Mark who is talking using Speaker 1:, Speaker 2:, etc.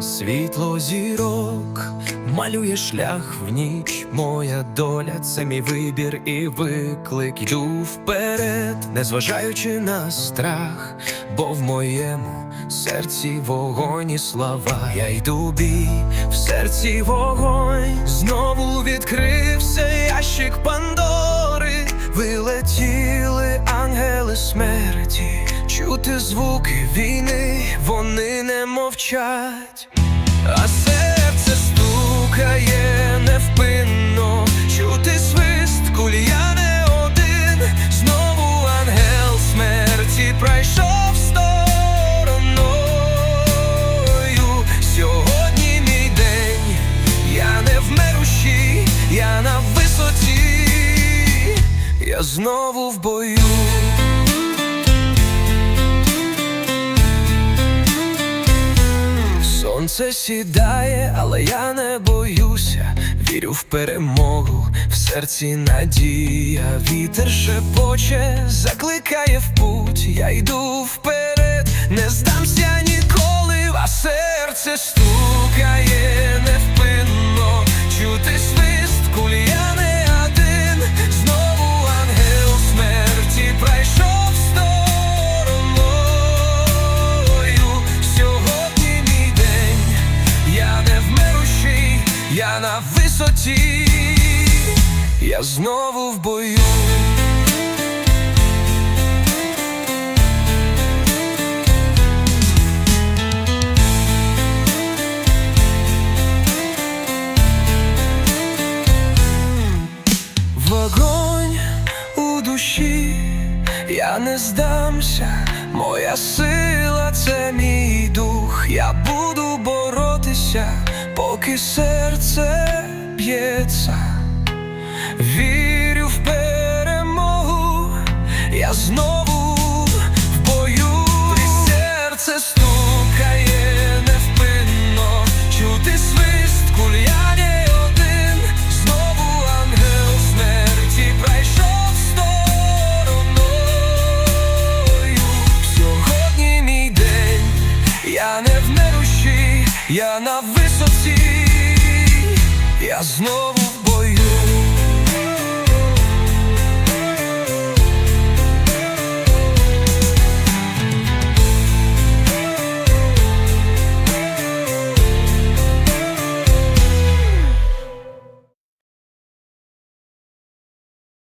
Speaker 1: Світло зірок малює шлях в ніч. Моя доля це мій вибір і виклик. Йду вперед, незважаючи на страх, бо в моєму серці вогонь і слава. Я йду бій, в серці вогонь. Знову відкрився ящик чути звуки війни, вони не мовчать, а серце стукає невпинно, чути свист, куль я не один, знову ангел смерті пройшов стороною. Сьогодні мій день, я не вмерущий, я на висоті, я знову в бою. Сонце сідає, але я не боюся, вірю в перемогу, в серці надія, вітер шепоче, закликає в путь, я йду вперед, не здамся висоті, я знову в бою. Вогонь у душі, я не здамся, моя сила це мій дух, я буду боротися, поки серце б'ється, вірю в перемогу, я знову в бою, серце стукає невпинно, чути свист, куль я не один, знову ангел смерті пройшов стороною. Сьогодні мій день, я не вмирущий, я на висоті, я знову